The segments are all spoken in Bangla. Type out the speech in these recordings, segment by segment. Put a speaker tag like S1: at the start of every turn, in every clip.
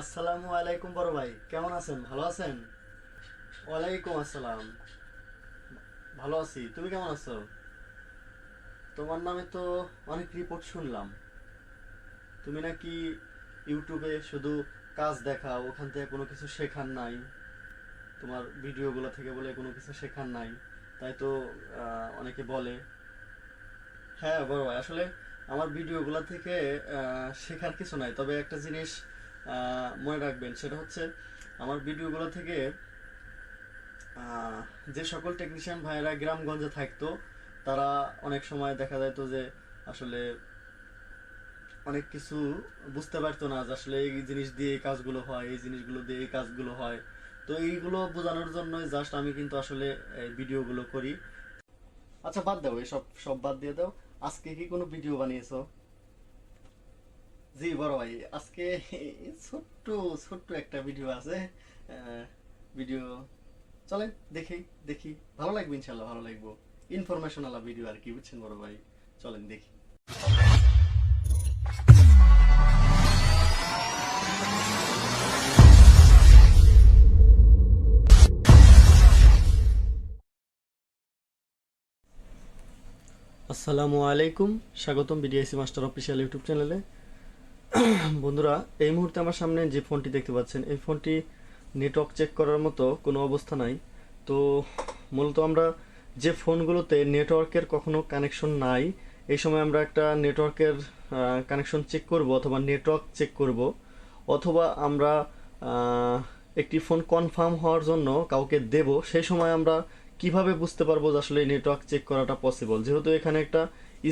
S1: আসসালামু আলাইকুম বড় ভাই, কেমন আছেন? ভালো আছেন? ওয়ালাইকুম আসসালাম। ভালো আছি, তুমি কেমন আছো? তোমার নামে তো অনেক রিপোর্ট শুনলাম। তুমি নাকি ইউটিউবে শুধু কাজ দেখাও, ওখান থেকে কোনো কিছু শেখার নাই। তোমার ভিডিওগুলো থেকে বলে কোনো কিছু শেখার নাই। তাই তো অনেকে বলে। হ্যাঁ বড় ভাই, আসলে আমার ভিডিওগুলো থেকে শেখার কিছু নাই। তবে একটা জিনিস মনে রাখবেন, সেটা হচ্ছে আমার ভিডিওগুলো থেকে যে সকল টেকনিশিয়ান ভাইয়েরা গ্রামগঞ্জে থাকতো, তারা অনেক সময় দেখা যাইতো যে আসলে অনেক কিছু বুঝতে পারতো না যে আসলে এই জিনিস দিয়ে এই কাজগুলো হয়, এই জিনিসগুলো দিয়ে এই কাজগুলো হয়। তো এইগুলো বোঝানোর জন্য জাস্ট আমি কিন্তু আসলে এই ভিডিওগুলো করি। আচ্ছা বাদ দাও, এসব, সব বাদ দিয়ে দাও। আজকে কি কোনো ভিডিও বানিয়েছো? জি, বড় ভাই। আজকে ছোট্ট ছোট্ট একটা ভিডিও আছে। ভিডিও চলেন দেখি দেখি। ভালো লাগবে ইনশাল্লাহ ভালো লাগবে। ইনফরমেশনাল ভিডিও আর কি, বুঝছেন বড় ভাই? চলেন দেখি। আসসালামু আলাইকুম। স্বাগতম বিডিআইসি মাস্টার অফিসিয়াল ইউটিউব চ্যানেলে। বন্ধুরা, এই মুহূর্তে আমার সামনে যে ফোনটি দেখতে পাচ্ছেন, এই ফোনটি নেটওয়ার্ক চেক করার মতো কোনো অবস্থা নাই। তো মূলত আমরা যে ফোনগুলোতে নেটওয়ার্কের কখনো কানেকশন নাই, এই সময় আমরা একটা নেটওয়ার্কের কানেকশন চেক করব অথবা নেটওয়ার্ক চেক করব, অথবা আমরা একটি ফোন কনফার্ম হওয়ার জন্য কাউকে দেব, সেই সময় আমরা কীভাবে বুঝতে পারব যে আসলে নেটওয়ার্ক চেক করাটা পসিবল যেহেতু এখানে একটা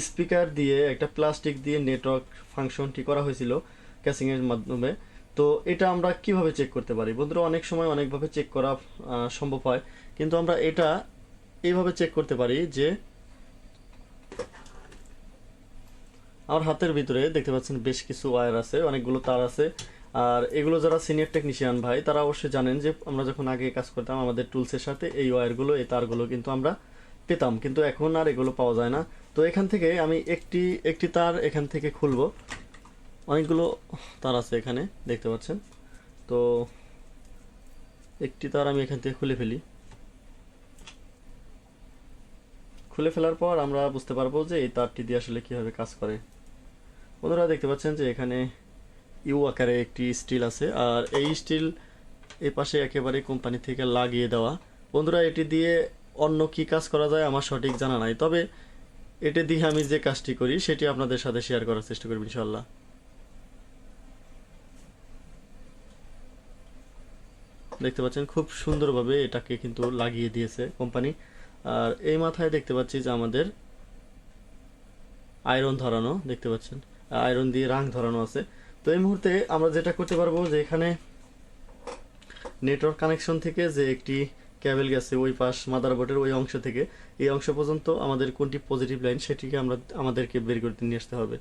S1: স্পিকার দিয়ে, একটা প্লাস্টিক দিয়ে নেটওয়ার্ক ফাংশনটি করা হয়েছিল ক্যাসিং এর মাধ্যমে, তো এটা আমরা কীভাবে চেক করতে পারি? বন্ধুরা, অনেক সময় অনেকভাবে চেক করা সম্ভব হয়। কিন্তু আমরা এটা এইভাবে চেক করতে পারি যে আমার হাতের ভিতরে দেখতে পাচ্ছেন বেশ কিছু ওয়্যার আছে, অনেকগুলো তার আছে। আর এগুলো যারা সিনিয়র টেকনিশিয়ান ভাই, তারা অবশ্যই জানেন যে আমরা যখন আগে কাজ করতাম, আমাদের টুলসের সাথে এই ওয়্যারগুলো এই তারগুলো কিন্তু আমরা পেতাম। কিন্তু এখন আর এগুলো পাওয়া যায় না। তো এখান থেকে আমি একটি একটি তার এখান থেকে খুলবো। অনেকগুলো তার আছে এখানে, দেখতে পাচ্ছেন? তো একটি তার আমি এখান থেকে খুলে ফেলি। খুলে ফেলার পর আমরা বুঝতে পারব যে এই তারটি দিয়ে আসলে কীভাবে কাজ করে। বন্ধুরা দেখতে পাচ্ছেন যে এখানে ইউ আকারে একটি স্টিল আছে, আর এই স্টিল এই পাশে একেবারে কোম্পানি থেকে লাগিয়ে দেওয়া। বন্ধুরা, এটি দিয়ে অন্য কি কাজ করা যায় আমার সঠিক জানা নাই, তবে এটি দিয়ে আমি যে কাজটি করি সেটি আপনাদের সাথে শেয়ার করার চেষ্টা করব ইনশাল্লাহ দেখতে পাচ্ছেন, খুব সুন্দরভাবে এটাকে কিন্তু লাগিয়ে দিয়েছে কোম্পানি। আর এই মাথায় দেখতে পাচ্ছি যে আমাদের আয়রন ধরানো, দেখতে পাচ্ছেন, আয়রন দিয়ে রাং ধরানো আছে। তো এই মুহূর্তে আমরা যেটা করতে পারব যে এখানে নেটওয়ার্ক কানেকশন থেকে যে একটি ক্যাবেল গেছে ওই পাশ মাদারবোর্ডের ওই অংশ থেকে, এই অংশ পর্যন্ত আমাদের কোনটি পজিটিভ লাইন সেটিকে আমরা, আমাদেরকে বের করতে নিয়ে আসতে হবে।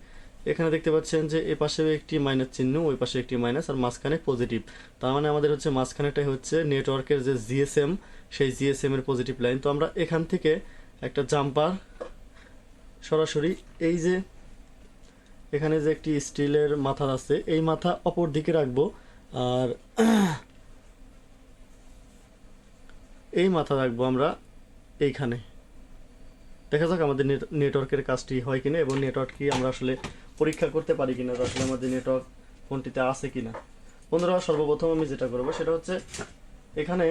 S1: এখানে দেখতে পাচ্ছেন যে এ পাশে একটি মাইনাস চিহ্ন, ওই পাশে একটি মাইনাস আর মাঝখানে পজিটিভ তার মানে আমাদের হচ্ছে মাঝখানেটাই হচ্ছে নেটওয়ার্কের যে জিএসএম সেই জিএসএম এর পজিটিভ লাইন তো আমরা এখান থেকে একটা জাম্পার সরাসরি এই যে এখানে যে একটি স্টিলের মাথা আছে, এই মাথা অপর দিকে রাখব, আর এই মাথা রাখব আমরা এইখানে। দেখা যাক আমাদের নেটওয়ার্কের কাজটি হয় কিনা এবং নেটওয়ার্ক কি আমরা আসলে পরীক্ষা করতে পারি কিনা আসলে আমাদের নেটওয়ার্ক ফোনটিতে আছে কিনা। বন্ধুরা, সর্বপ্রথম আমি যেটা করব সেটা হচ্ছে এখানে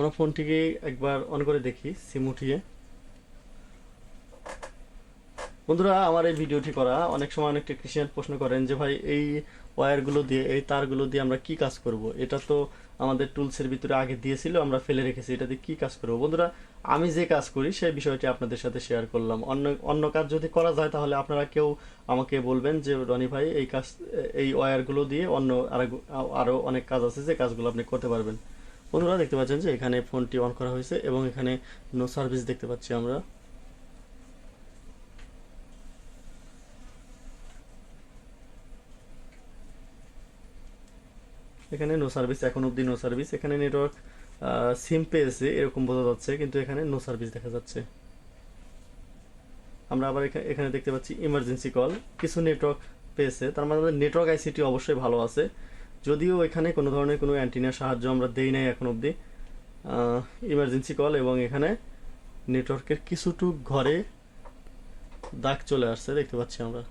S1: আমরা ফোনটিকে একবার অন করে দেখি, সিম উঠিয়ে। বন্ধুরা, আমার এই ভিডিওটি করা, অনেক সময় অনেক টেকনিশিয়ান প্রশ্ন করেন যে, ভাই, এই ওয়্যারগুলো দিয়ে, এই তারগুলো দিয়ে আমরা কি কাজ করব? এটা তো আমাদের টুলসের ভিতরে আগে দিয়েছিল, আমরা ফেলে রেখেছি, এটা দিয়ে কি কাজ করব? বন্ধুরা, আমি যে কাজ করি, সেই বিষয়টি আপনাদের সাথে শেয়ার করলাম। অন্য অন্য কাজ যদি করা যায়, তাহলে আপনারা কেউ আমাকে বলবেন যে, রনি ভাই, এই কাজ, এই ওয়্যারগুলো দিয়ে অন্য আরেক- আরও অনেক কাজ আছে যে, কাজগুলো আপনি করতে পারবেন। বন্ধুরা দেখতে পাচ্ছেন যে এখানে ফোনটি অন করা হয়েছে এবং এখানে নো সার্ভিস দেখতে পাচ্ছি আমরা। এখানে নো সার্ভিস এখন অবধি নো সার্ভিস এখানে নেটওয়ার্ক সিম পেয়েছে, এরকম বোঝা যাচ্ছে, কিন্তু এখানে নো সার্ভিস দেখা যাচ্ছে। আমরা আবার এখা- এখানে দেখতে পাচ্ছি ইমার্জেন্সি কল কিছু নেটওয়ার্ক পেয়েছে, তার মানে নেটওয়ার্ক আইসিটি অবশ্যই ভালো আছে। যদিও এখানে কোনো ধরনের কোনো অ্যান্টিনার সাহায্য আমরা দেই নাই এখন অবধি। ইমার্জেন্সি কল এবং এখানে নেটওয়ার্কের কিছুটুক ঘরে দাগ চলে আসছে, দেখতে পাচ্ছি আমরা।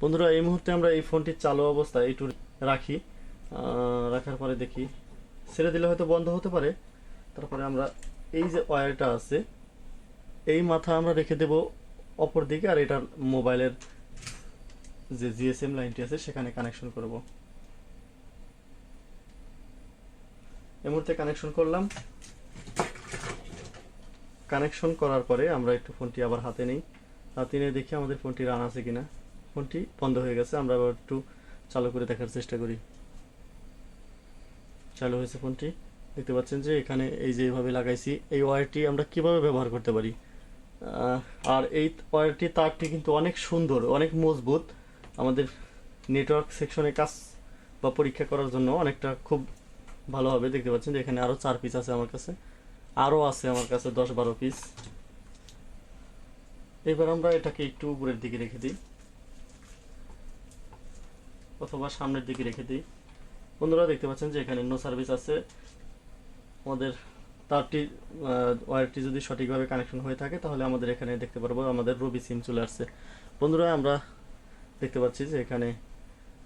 S1: বন্ধুরা, এই মুহূর্তে আমরা এই ফোনটি চালু অবস্থায় একটু রাখি। রাখার পরে দেখি। ছেড়ে দিলে হয়তো বন্ধ হতে পারে। তারপরে আমরা এই যে ওয়্যারটা আছে, এই মাথা আমরা রেখে দেব অপর দিকে আর এটা মোবাইলের যে জিএসএম লাইনটি আছে, সেখানে কানেকশন করব। এই মুহূর্তে কানেকশন করলাম। কানেকশন করার পরে আমরা একটু ফোনটি আবার হাতে নিই। হাতে নিয়ে দেখি আমাদের ফোনটি রান আছে কিনা। ফোনটি বন্ধ হয়ে গেছে, আমরা আবার একটু চালু করে দেখার চেষ্টা করি। চালু হয়েছে ফোনটি। দেখতে পাচ্ছেন যে এখানে এই যে এইভাবে লাগাইছি, এই ওয়্যারটি আমরা কীভাবে ব্যবহার করতে পারি? আর এই ওয়্যারটি তারটি কিন্তু অনেক সুন্দর, অনেক মজবুত। আমাদের নেটওয়ার্ক সেকশনে কাজ বা পরীক্ষা করার জন্য অনেকটা খুব ভালো হবে দেখতে পাচ্ছেন এখানে আরও চার পিস আছে আমার কাছে। আরও আছে আমার কাছে দশ বারো পিস এবার আমরা এটাকে একটু উপরের দিকে রেখে দিই। অথবা সামনের দিকে রেখে দিই। বন্ধুরা দেখতে পাচ্ছেন যে এখানে নো সার্ভিস আছে। আমাদের তারটি আহ, ওয়্যারটি যদি সঠিকভাবে কানেকশন হয়ে থাকে তাহলে আমাদের এখানে দেখতে পারব আমাদের রবি সিম চলে আসছে। বন্ধুরা আমরা দেখতে পাচ্ছি যে এখানে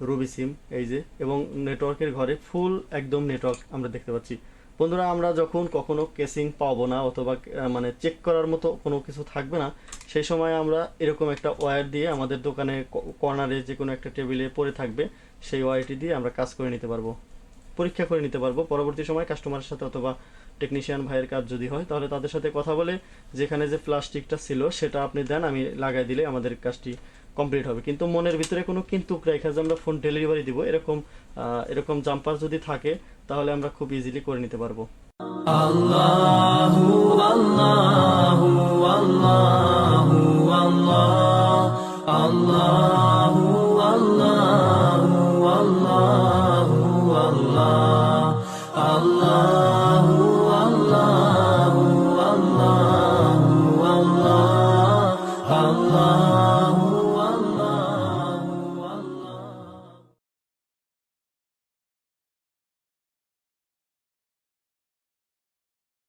S1: রবি সিম, এই যে, এবং নেটওয়ার্কের ঘরে ফুল একদম নেটওয়ার্ক আমরা দেখতে পাচ্ছি। বন্ধুরা, আমরা যখন কখনো কেসিং পাবো না অথবা মানে চেক করার মতো কোনো কিছু থাকবে না, সেই সময় আমরা এরকম একটা ওয়্যার দিয়ে আমাদের দোকানে কর্নারে যে কোনো একটা টেবিলে পড়ে থাকবে, সেই ওয়্যারটি দিয়ে আমরা কাজ করে নিতে পারব, পরীক্ষা করে নিতে পারব। পরবর্তী সময় কাস্টমারের সাথে অথবা টেকনিশিয়ান ভাইয়ের কাজ যদি হয়, তাহলে তাদের সাথে কথা বলে যেখানে যে প্লাস্টিকটা ছিল সেটা আপনি দেন, আমি লাগাই দিলে আমাদের কাজটি কমপ্লিট হবে। কিন্তু মনের ভিতরে কোনো কিন্তু রেখা যে আমরা ফোন ডেলিভারি দিব, এরকম এরকম জাম্পার যদি থাকে, তাহলে আমরা খুব ইজিলি করে নিতে পারব।
S2: আল্লাহ